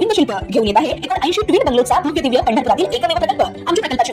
गोविंद शिल्प घेऊन येत आहे. एकोण ऐंशी ट्विन बंगलोचा भव्य दिव्य पंढरपुरातील एकमेव प्रकल्प. आमच्या प्रकल्पाची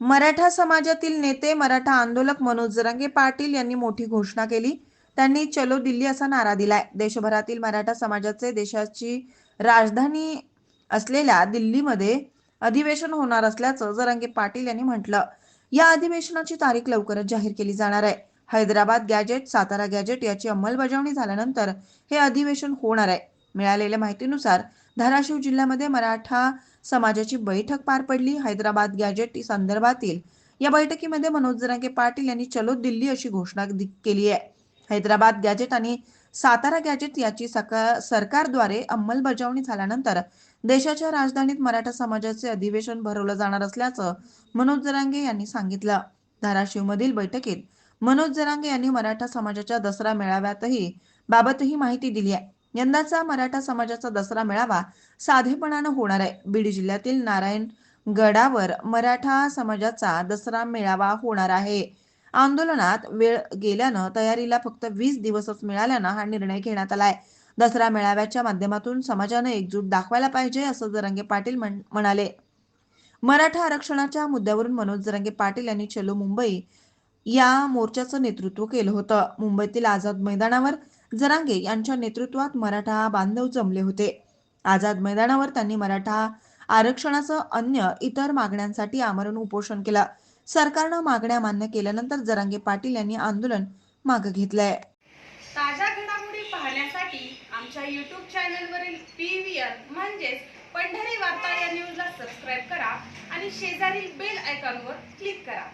मराठा समाजातील नेते मराठा आंदोलक मनोज जरांगे पाटील यांनी मोठी घोषणा केली. त्यांनी चलो दिल्ली असा नारा दिलाय. देशभरातील मराठा समाजाचे देशाची राजधानी असलेल्या दिल्लीमध्ये अधिवेशन होणार असल्याचं जरांगे पाटील यांनी म्हटलं. या अधिवेशनाची तारीख लवकरच जाहीर केली जाणार आहे. हैदराबाद गॅजेट सातारा गॅजेट याची अंमलबजावणी झाल्यानंतर हे अधिवेशन होणार आहे. मिळालेल्या माहितीनुसार धाराशिव जिल्ह्यामध्ये मराठा समाजाची बैठक पार पडली. हैदराबाद गॅजेट संदर्भातील या बैठकीमध्ये मनोज जरांगे पाटील यांनी चलो दिल्ली अशी घोषणा केली आहे. हैदराबाद गॅजेट आणि सातारा गॅजेट याची सका सरकारद्वारे अंमलबजावणी झाल्यानंतर देशाच्या राजधानीत मराठा समाजाचे अधिवेशन भरवलं जाणार असल्याचं मनोज जरांगे यांनी सांगितलं. धाराशिवमधील बैठकीत मनोज जरांगे यांनी मराठा समाजाच्या दसरा मेळाव्यातही बाबतही माहिती दिली आहे. यंदाचा मराठा समाजाचा दसरा मेळावा साधेपणानं होणार आहे. बीड जिल्ह्यातील नारायण गडावर मराठा समाजाचा दसरा मेळावा होणार आहे. आंदोलनात वेळ गेल्यानं तयारीला फक्त वीस दिवसच मिळाल्यानं हा निर्णय घेण्यात आलाय. दसरा मेळाव्याच्या माध्यमातून समाजानं एकजूट दाखवायला पाहिजे असं जरंगे पाटील म्हण- म्हणाले. मराठा आरक्षणाच्या मुद्द्यावरून मनोज जरंगे पाटील यांनी चलो मुंबई या मोर्चाचं नेतृत्व केलं होतं. मुंबईतील आझाद मैदानावर जरांगे यांच्या नेतृत्वात मराठा बांधव जमले होते. आझाद मैदानावर त्यांनी मराठा आरक्षणासह अन्य इतर मागण्यांसाठी आमरण उपोषण केलं. सरकारनं मागण्या मान्य केल्यानंतर जरांगे पाटील यांनी आंदोलन मागे घेतलंय. ताज्या घडामोडी पाहण्यासाठी आमच्या यूट्यूब चॅनलवरील पी व्ही आर म्हणजेच पंढरी वार्ता या न्यूजला सबस्क्राईब करा आणि शेजारील बेल आयकॉनवर क्लिक करा.